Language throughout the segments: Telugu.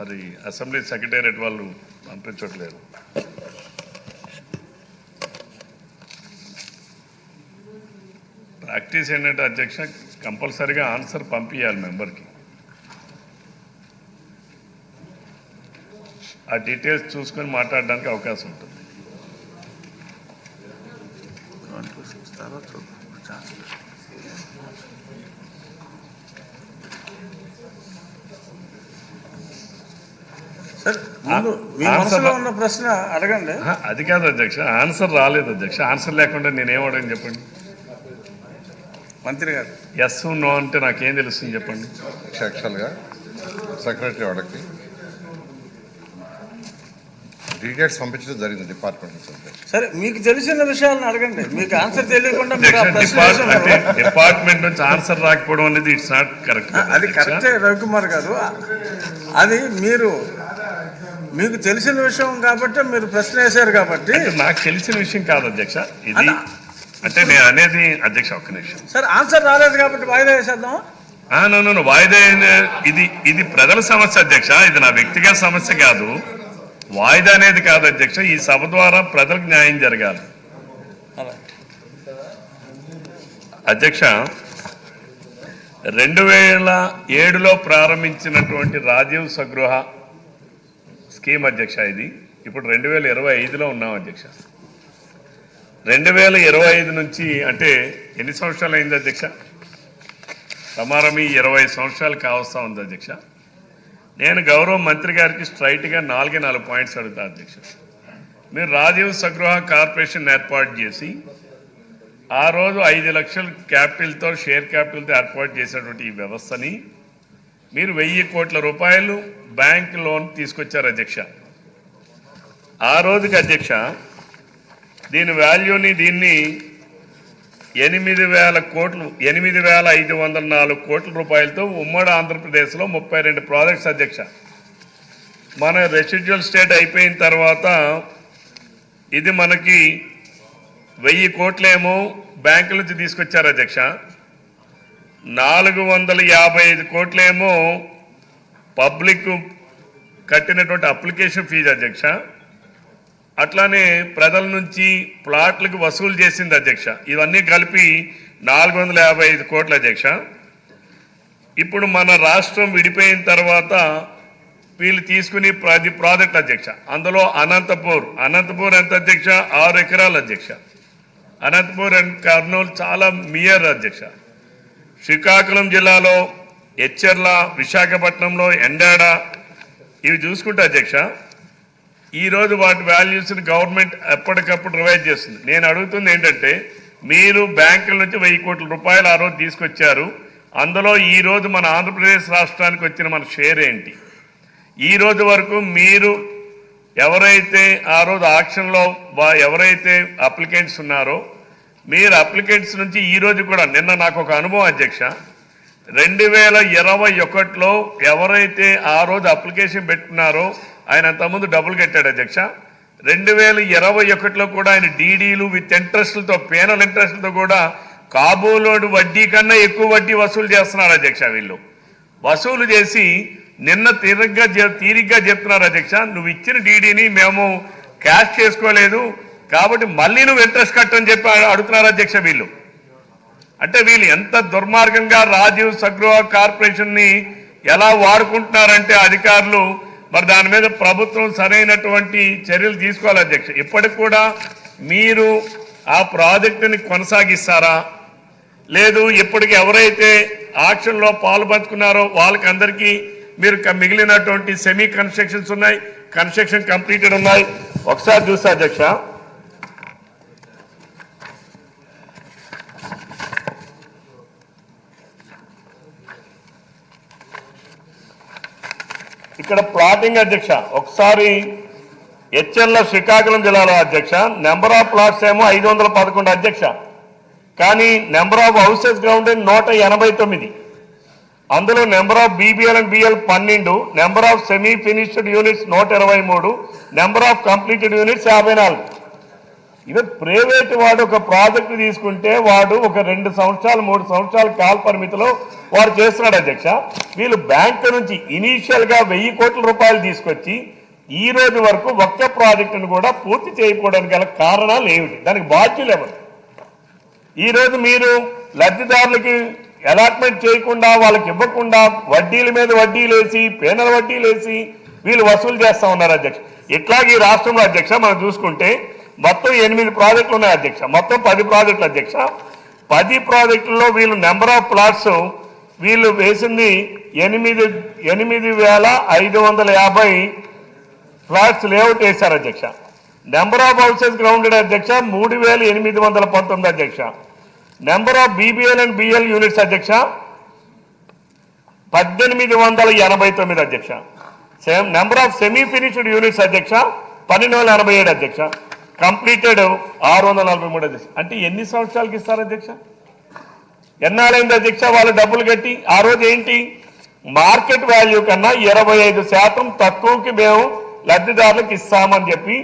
మరి అసెంబ్లీ సెక్రటేరియట్ వాళ్ళు పంపించట్లేదు. ప్రాక్టీస్ ఏంటంటే అధ్యక్ష కంపల్సరీగా ఆన్సర్ పంపించాలి మెంబర్కి. ఆ డీటెయిల్స్ చూసుకొని మాట్లాడడానికి అవకాశం ఉంటుంది సార్ ముందు మీ ఆ- మనసులో ఉన్న ప్రశ్న అడగండి. అది కాదు అధ్యక్ష ఆన్సర్ రాలేదు అధ్యక్ష. ఆన్సర్ లేకుండా నేనేం అడగని చెప్పండి? మంత్రి గారు. ఎస్ నో అంటే నాకేం తెలుస్తుంది చెప్పండి? యాక్చువల్గా సెక్రటరీ వాళ్ళకి డీటెయిల్స్ పంపించడం జరిగింది డిపార్ట్మెంట్ నుంచి. సరే మీకు తెలిసిన విషయాలను అడగండి. మీకు ఆన్సర్ తెలియకుండా. డిపార్ట్మెంట్ నుంచి ఆన్సర్ రాకపోవడం అనేది ఇట్స్ నాట్ కరెక్ట్ అది కరెక్టే రవికుమార్ గారు. అది మీరు మీకు తెలిసిన విషయం కాబట్టి మీరు ప్రశ్న వేశారు కాబట్టి. నాకు తెలిసిన విషయం కాదు అధ్యక్ష. ఇది అంటే నేను అనేది అధ్యక్ష ఒక్క నిమిషం. సరే ఆన్సర్ రాలేదు కాబట్టి వాయిదా వేసేద్దాం. no, వాయిదా ఇది ఇది ప్రజల సమస్య అధ్యక్ష ఇది నా వ్యక్తిగత సమస్య కాదు. వాయిదా అనేది కాదు అధ్యక్ష ఈ సభ ద్వారా ప్రజలకు న్యాయం జరగాలి. అధ్యక్ష రెండు వేల ఏడులో ప్రారంభించినటువంటి రాజీవ్ స్వగృహ స్కీమ్ అధ్యక్ష ఇది. ఇప్పుడు రెండు వేల ఇరవై ఐదులో ఉన్నాం అధ్యక్ష. రెండు వేల ఇరవై ఐదు నుంచి అంటే ఎన్ని సంవత్సరాలు అయింది అధ్యక్ష? సమారం ఈ ఇరవై సంవత్సరాలు కావస్తా ఉంది అధ్యక్ష. నేను గౌరవ మంత్రి గారికి స్ట్రైట్గా నాలుగే నాలుగు పాయింట్స్ అడుగుతా అధ్యక్ష. మీరు రాజీవ్ స్వగృహ కార్పొరేషన్ ఏర్పాటు చేసి ఆ రోజు ఐదు లక్షల క్యాపిటల్తో షేర్ క్యాపిటల్తో ఏర్పాటు చేసినటువంటి ఈ వ్యవస్థని మీరు వెయ్యి కోట్ల రూపాయలు బ్యాంక్ లోన్ తీసుకొచ్చారు అధ్యక్ష. ఆ రోజుకి అధ్యక్ష దీని వాల్యూని దీన్ని ఎనిమిది వేల కోట్లు ఎనిమిది వేల ఐదు వందల నాలుగు కోట్ల రూపాయలతో ఉమ్మడి ఆంధ్రప్రదేశ్లో ముప్పై రెండు ప్రాజెక్ట్స్ అధ్యక్ష. మన రెసిడ్యువల్ స్టేట్ అయిపోయిన తర్వాత ఇది మనకి వెయ్యి కోట్లేమో బ్యాంకుల నుంచి తీసుకొచ్చారు అధ్యక్ష. నాలుగు వందల యాభై ఐదు కోట్లేమో పబ్లిక్ కట్టినటువంటి అప్లికేషన్ ఫీజు అధ్యక్ష. అట్లానే ప్రజల నుంచి ప్లాట్లకు వసూలు చేసింది అధ్యక్ష. ఇవన్నీ కలిపి నాలుగు వందల యాభై ఐదు కోట్ల అధ్యక్ష. ఇప్పుడు మన రాష్ట్రం విడిపోయిన తర్వాత వీళ్ళు తీసుకుని ప్రతి ప్రాజెక్ట్ అధ్యక్ష. అందులో అనంతపూర్. అనంతపూర్ ఎంత అధ్యక్ష? ఆరు ఎకరాల అధ్యక్ష. అనంతపూర్ అండ్ కర్నూలు చాలా మియర్ అధ్యక్ష. శ్రీకాకుళం జిల్లాలో ఎచ్చెర్ల విశాఖపట్నంలో ఎండాడ ఇవి చూసుకుంటే అధ్యక్ష ఈరోజు వాటి వాల్యూస్ని గవర్నమెంట్ ఎప్పటికప్పుడు రివైజ్ చేస్తుంది. నేను అడుగుతుంది ఏంటంటే మీరు బ్యాంకుల నుంచి వెయ్యి కోట్ల రూపాయలు ఆ రోజు తీసుకొచ్చారు. అందులో ఈ రోజు మన ఆంధ్రప్రదేశ్ రాష్ట్రానికి వచ్చిన మన షేర్ ఏంటి? ఈ రోజు వరకు మీరు ఎవరైతే ఆ రోజు ఆక్షన్లో ఎవరైతే అప్లికెంట్స్ ఉన్నారో మీరు అప్లికెంట్స్ నుంచి ఈరోజు కూడా నిన్న నాకు ఒక అనుభవం అధ్యక్ష. రెండు వేల ఇరవై ఒకటిలో ఎవరైతే ఆ రోజు అప్లికేషన్ పెట్టుకున్నారో ఆయన అంతకుముందు డబ్బులు కట్టాడు అధ్యక్ష. రెండు వేల ఇరవై ఒకటిలో కూడా ఆయన డీడీలు విత్ ఇంట్రెస్ట్లతో పేనల్ ఇంట్రెస్ట్లతో కూడా కాబోలోడు వడ్డీ కన్నా ఎక్కువ వడ్డీ వసూలు చేస్తున్నారు అధ్యక్ష వీళ్ళు. వసూలు చేసి నిన్న తీరిగ్గా తీరిగ్గా చెప్తున్నారు అధ్యక్ష. నువ్వు ఇచ్చిన డీడీని మేము క్యాష్ చేసుకోలేదు. కాబట్టి మళ్ళీ నువ్వు ఇంట్రెస్ట్ కట్టని చెప్పి అడుగుతున్నారు అధ్యక్ష వీళ్ళు. అంటే వీళ్ళు ఎంత దుర్మార్గంగా రాజీవ్ సగృహ కార్పొరేషన్ని ఎలా వాడుకుంటున్నారంటే అధికారులు మరి దాని మీద ప్రభుత్వం సరైనటువంటి చర్యలు తీసుకోవాలి అధ్యక్ష. ఇప్పటికి కూడా మీరు ఆ ప్రాజెక్టుని కొనసాగిస్తారా? లేదు ఇప్పటికి ఎవరైతే ఆక్షన్లో పాలు పంచుకున్నారో వాళ్ళకి అందరికీ మీరు మిగిలినటువంటి సెమీ కన్స్ట్రక్షన్స్ ఉన్నాయి కన్స్ట్రక్షన్ కంప్లీటెడ్ ఉన్నాయి. ఒకసారి చూస్తా అధ్యక్ష. ఇక్కడ ప్లాటింగ్ అధ్యక్ష. ఒకసారి హెచ్ఎల్ఎ శ్రీకాకుళం జిల్లాలో అధ్యక్ష. నెంబర్ ఆఫ్ ప్లాట్స్ ఏమో ఐదు వందల పదకొండు అధ్యక్ష. కానీ నెంబర్ ఆఫ్ హౌసెస్ గ్రౌండ్ నూట ఎనభై తొమ్మిది. అందులో number of BBL and BL పన్నెండు. Number of semi finished units నూట ఇరవై మూడు. నెంబర్ ఆఫ్ కంప్లీటెడ్ యూనిట్స్ యాభై నాలుగు. ఇదే ప్రైవేట్ వాడు ఒక ప్రాజెక్ట్ తీసుకుంటే వాడు ఒక రెండు సంవత్సరాలు మూడు సంవత్సరాల కాల పరిమితిలో వాడు చేస్తున్నాడు అధ్యక్ష. వీళ్ళు బ్యాంక్ నుంచి ఇనీషియల్గా వెయ్యి కోట్ల రూపాయలు తీసుకొచ్చి ఈ రోజు వరకు ఒక్క ప్రాజెక్టును కూడా పూర్తి చేయకపోవడానికి గల కారణాలు ఏమిటి? దానికి బాధ్యులు ఎవరు? ఈరోజు మీరు లబ్ధిదారులకి అలాట్మెంట్ చేయకుండా వాళ్ళకి ఇవ్వకుండా వడ్డీల మీద వడ్డీలేసి పేనల వడ్డీలేసి వీళ్ళు వసూలు చేస్తా ఉన్నారు అధ్యక్ష. ఇట్లాగే ఈ రాష్ట్రంలో అధ్యక్ష మనం చూసుకుంటే మొత్తం ఎనిమిది ప్రాజెక్టులు ఉన్నాయి అధ్యక్ష. మొత్తం పది ప్రాజెక్టులు అధ్యక్ష. పది ప్రాజెక్టుల్లో వీళ్ళు నెంబర్ ఆఫ్ ప్లాట్స్ వీళ్ళు వేసింది ఎనిమిది ఎనిమిది వేల ఐదు వందల యాభై ఫ్లాట్స్ లేఅవుట్ వేశారు అధ్యక్ష. నెంబర్ ఆఫ్ హౌసెస్ గ్రౌండెడ్ అధ్యక్ష మూడు వేల ఎనిమిది వందల పంతొమ్మిది అధ్యక్ష. Number of BBL and BL units అధ్యక్ష పద్దెనిమిది వందల ఎనభై తొమ్మిది అధ్యక్ష. Same number of semi finished units అధ్యక్ష పన్నెండు వందల ఎనభై ఏడు అధ్యక్ష. కంప్లీటెడ్ ఆరు వందల నలభై మూడు అధ్యక్ష. అంటే ఎన్ని సంవత్సరాలకి ఇస్తారు అధ్యక్ష? ఎన్నాళ్ళైంది అధ్యక్ష వాళ్ళు డబ్బులు కట్టి? ఆ రోజు ఏంటి? మార్కెట్ వాల్యూ కన్నా ఇరవై ఐదు శాతం తక్కువకి మేము లబ్ధిదారులకు ఇస్తామని చెప్పి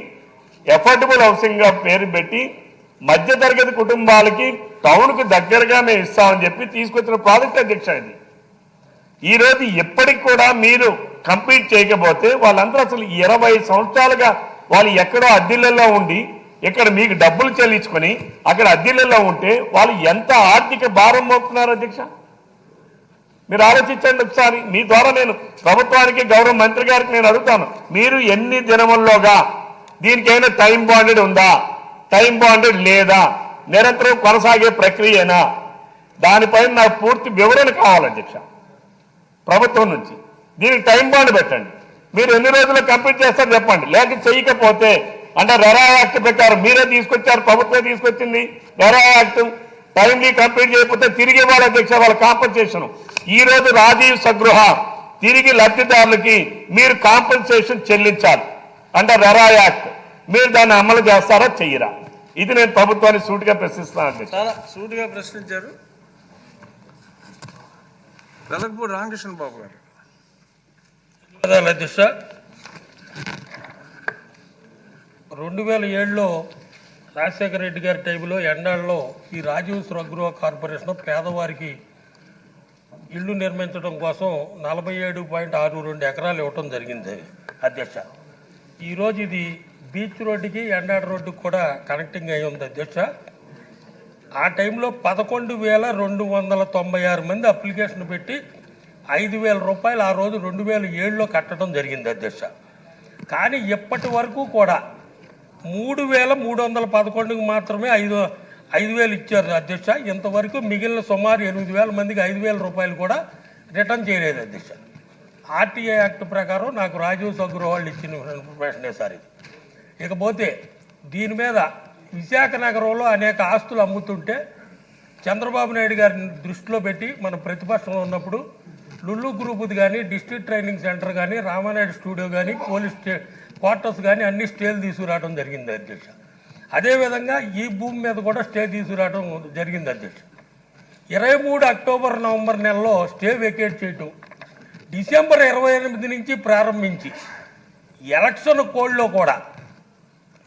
ఎఫర్డబుల్ హౌసింగ్గా పేరు పెట్టి మధ్యతరగతి కుటుంబాలకి టౌన్కి దగ్గరగా మేము ఇస్తామని చెప్పి తీసుకొచ్చిన ప్రాజెక్ట్ అధ్యక్ష ఇది. ఈరోజు ఎప్పటికి కూడా మీరు కంప్లీట్ చేయకపోతే వాళ్ళందరూ అసలు ఇరవై సంవత్సరాలుగా వాళ్ళు ఎక్కడో అద్దెలలో ఉండి ఇక్కడ మీకు డబ్బులు చెల్లించుకొని అక్కడ అద్దెలలో ఉంటే వాళ్ళు ఎంత ఆర్థిక భారం మోపుతున్నారు అధ్యక్ష? మీరు ఆలోచించండి ఒకసారి. మీ ద్వారా నేను ప్రభుత్వానికి గౌరవ మంత్రి గారికి నేను అడుగుతాను. మీరు ఎన్ని దినముల్లోగా దీనికైనా టైం బాండెడ్ ఉందా? టైం బాండెడ్ లేదా? నిరంతరం కొనసాగే ప్రక్రియనా? దానిపైన నాకు పూర్తి వివరణ కావాలి అధ్యక్ష. ప్రభుత్వం నుంచి. దీనికి టైం బాండ్ పెట్టండి. మీరు ఎన్ని రోజుల్లో కంప్లీట్ చేస్తారు చెప్పండి. లేక చేయకపోతే అంటే రెరా యాక్ట్ ప్రకారం మీరే తీసుకొచ్చారు ప్రభుత్వమే తీసుకొచ్చింది రెరా యాక్ట్. టైంలీ కంప్లీట్ చేయకపోతే తిరిగి వాళ్ళ అధ్యక్ష వాళ్ళ కాంపన్సేషన్ ఈ రోజు రాజీవ్ సగృహ తిరిగి లబ్ధిదారులకి మీరు కాంపన్సేషన్ చెల్లించాలి. అంటే రెరా యాక్ట్. మీరు దాన్ని అమలు చేస్తారా చెయ్యరా? ఇది నేను ప్రభుత్వాన్ని సూటిగా ప్రశ్నిస్తున్నాను చాలా సూటిగా ప్రశ్నించారు. వెలగపూడి రామకృష్ణ బాబు గారు. అధ్యక్ష రెండు వేల ఏడులో రాజశేఖర రెడ్డి గారి టైంలో ఎండాళ్ళలో ఈ రాజీవ్ స్వగృహ కార్పొరేషన్ పేదవారికి ఇల్లు నిర్మించడం కోసం నలభై ఏడు పాయింట్ ఆరు రెండు ఎకరాలు ఇవ్వటం జరిగింది అధ్యక్ష. ఈరోజు ఇది బీచ్ రోడ్డుకి ఎండాడ రోడ్డుకి కూడా కనెక్టింగ్ అయి ఉంది అధ్యక్ష. ఆ టైంలో పదకొండు వేల రెండు వందల తొంభై ఆరు మంది అప్లికేషన్ పెట్టి ఐదు వేల రూపాయలు ఆ రోజు రెండు వేల ఏడులో కట్టడం జరిగింది అధ్యక్ష కానీ ఇప్పటి వరకు కూడా మూడు వేల మూడు వందల పదకొండుకి మాత్రమే ఐదు ఐదు వేలు ఇచ్చారు అధ్యక్ష ఇంతవరకు మిగిలిన సుమారు ఎనిమిది వేల మందికి ఐదు వేల రూపాయలు కూడా రిటర్న్ చేయలేదు అధ్యక్ష ఆర్టీఐ యాక్ట్ ప్రకారం నాకు రాజీవ్ సగృహ వాళ్ళు ఇచ్చిన ఇన్ఫర్మేషనే సార్ ఇది. ఇకపోతే దీని మీద విశాఖ నగరంలో అనేక ఆస్తులు అమ్ముతుంటే చంద్రబాబు నాయుడు గారిని దృష్టిలో పెట్టి మన ప్రతిపక్షంలో ఉన్నప్పుడు లుల్లు గ్రూపుది కానీ డిస్ట్రిక్ట్ ట్రైనింగ్ సెంటర్ కానీ రామానాయుడు స్టూడియో కానీ పోలీస్ స్టే క్వార్టర్స్ కానీ అన్ని స్టేలు తీసుకురావడం జరిగింది అధ్యక్ష. అదేవిధంగా ఈ భూమి మీద కూడా స్టే తీసుకురావడం జరిగింది అధ్యక్ష. ఇరవై మూడు అక్టోబర్ నవంబర్ నెలలో స్టే వెకేట్ చేయటం డిసెంబర్ ఇరవై ఎనిమిది నుంచి ప్రారంభించి ఎలక్షన్ కోడ్లో కూడా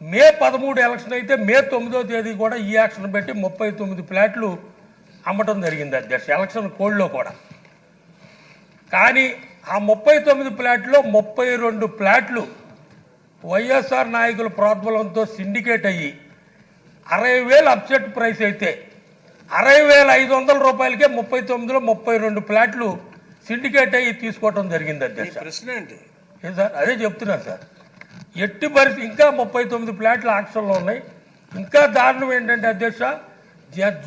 మే పదమూడు ఎలక్షన్ అయితే మే తొమ్మిదో తేదీ కూడా ఈ యాక్షన్ పెట్టి ముప్పై తొమ్మిది ఫ్లాట్లు అమ్మటం జరిగింది అధ్యక్ష ఎలక్షన్ కోడ్లో కూడా. కానీ ఆ ముప్పై తొమ్మిది ఫ్లాట్లో ముప్పై రెండు ఫ్లాట్లు వైఎస్ఆర్ నాయకుల ప్రోద్బలంతో సిండికేట్ అయ్యి అరవై వేలు అప్సెట్ ప్రైస్ అయితే అరవై వేల ఐదు వందల రూపాయలకే ముప్పై తొమ్మిదిలో ముప్పై రెండు ఫ్లాట్లు సిండికేట్ అయ్యి తీసుకోవటం జరిగింది అధ్యక్ష. ప్రశ్న ఏంటి? సార్? అదే చెప్తున్నాను సార్. ఎట్టి పరిస్థితి ఇంకా ముప్పై తొమ్మిది ప్లాట్లు ఆక్షన్లో ఉన్నాయి. ఇంకా దారుణం ఏంటంటే అధ్యక్ష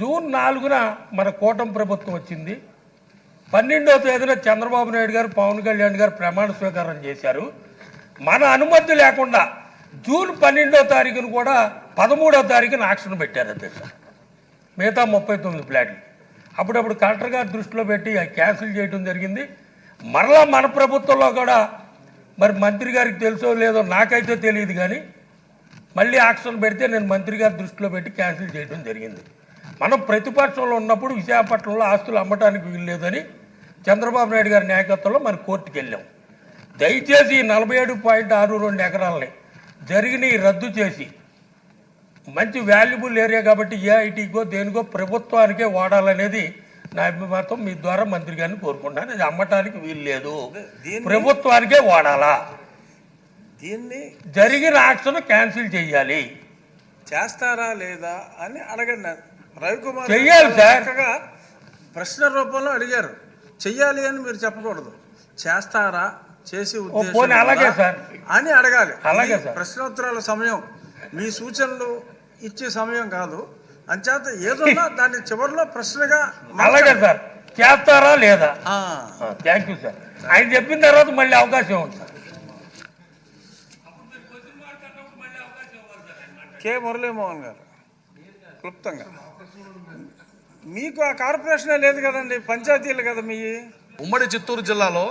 జూన్ నాలుగున మన కూటమి ప్రభుత్వం వచ్చింది. పన్నెండవ తేదీన చంద్రబాబు నాయుడు గారు పవన్ కళ్యాణ్ గారు ప్రమాణ స్వీకారం చేశారు. మన అనుమతి లేకుండా జూన్ పన్నెండో తారీఖున కూడా పదమూడో తారీఖున ఆక్షన్ పెట్టారు అధ్యక్ష మిగతా ముప్పై తొమ్మిది ఫ్లాట్లు అప్పుడప్పుడు కలెక్టర్ గారి దృష్టిలో పెట్టి క్యాన్సిల్ చేయడం జరిగింది. మరలా మన ప్రభుత్వంలో కూడా మరి మంత్రి గారికి తెలుసో లేదో నాకైతే తెలియదు కానీ మళ్ళీ ఆక్షన్ పెడితే నేను మంత్రి గారి దృష్టిలో పెట్టి క్యాన్సిల్ చేయడం జరిగింది. మనం ప్రతిపక్షంలో ఉన్నప్పుడు విశాఖపట్నంలో ఆస్తులు అమ్మటానికి వీల్లేదని చంద్రబాబు నాయుడు గారి నాయకత్వంలో మన కోర్టుకు వెళ్ళాం. దయచేసి నలభై ఏడు పాయింట్ ఆరు రెండు ఎకరాలని జరిగిన రద్దు చేసి మంచి వాల్యుబుల్ ఏరియా కాబట్టి ఏఐటీకో దేనికో ప్రభుత్వానికే వాడాలనేది నా అభిమతం మీ ద్వారా మంత్రి గారిని కోరుకుంటాను అది అమ్మటానికి వీలు లేదు. ప్రభుత్వానికే వాడాలా? దీన్ని జరిగిన ఆక్షన్ క్యాన్సిల్ చేయాలి. చేస్తారా లేదా అని అడగండి. రవికుమార్ చెయ్యాలి సార్. ప్రశ్న రూపంలో అడిగారు. చెయ్యాలి అని మీరు చెప్పకూడదు. చేస్తారా? చేసి ఉద్దేశం పోనీ అలాగే ఉందా? సార్. అని అడగాలి. అలాగే. ప్రశ్నోత్తరాల సమయం మీ సూచనలు ఇచ్చే సమయం కాదు. అంచేత ఏదన్నా దాన్ని చివరిలో ప్రశ్నగా అలాగే సార్. చేస్తారా లేదా? థ్యాంక్ యూ సార్ ఆయన చెప్పిన తర్వాత మళ్ళీ అవకాశం ఉంది సార్ కె మురళీమోహన్ గారు క్లుప్తంగా. మీకు ఆ కార్పొరేషనే లేదు కదండి పంచాయతీలు కదా మీ. ఉమ్మడి చిత్తూరు జిల్లాలో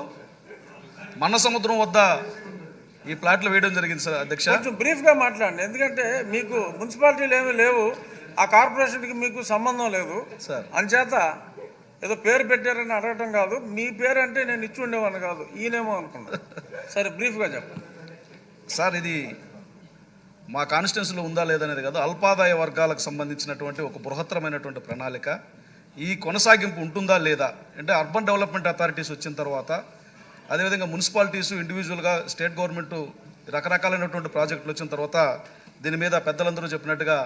మన్న సముద్రం వద్ద ఈ ప్లాట్లు వేయడం జరిగింది సార్ అధ్యక్ష. కొంచెం బ్రీఫ్గా మాట్లాడండి ఎందుకంటే మీకు మున్సిపాలిటీలు ఏమీ లేవు ఆ కార్పొరేషన్కి మీకు సంబంధం లేదు. సార్. అంచేత ఏదో పేరు పెట్టారని అడగటం కాదు మీ పేరు అంటే నేను ఇచ్చి ఉండేవాడిని కాదు ఈయనేమో అనుకున్నా. సరే బ్రీఫ్గా చెప్పండి. సార్ ఇది మా కాన్స్టిట్యున్సీలో ఉందా లేదనేది కాదు అల్పాదాయ వర్గాలకు సంబంధించినటువంటి ఒక బృహత్తరమైనటువంటి ప్రణాళిక. ఈ కొనసాగింపు ఉంటుందా లేదా అంటే అర్బన్ డెవలప్మెంట్ అథారిటీస్ వచ్చిన తర్వాత అదేవిధంగా మున్సిపాలిటీస్ ఇండివిజువల్గా స్టేట్ గవర్నమెంట్ రకరకాలైనటువంటి ప్రాజెక్టులు వచ్చిన తర్వాత దీని మీద పెద్దలందరూ చెప్పినట్టుగా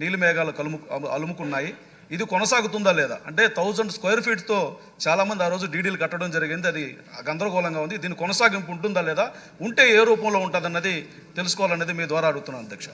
నీలి మేఘాలు కలుము అలుముకున్నాయి. ఇది కొనసాగుతుందా లేదా? అంటే థౌజండ్ స్క్వేర్ ఫీట్తో చాలామంది ఆ రోజు డీడీలు కట్టడం జరిగింది. అది గందరగోళంగా ఉంది. దీని కొనసాగింపు ఉంటుందా లేదా? ఉంటే ఏ రూపంలో ఉంటుందన్నది తెలుసుకోవాలన్నది మీ ద్వారా అడుగుతున్నాను అధ్యక్ష.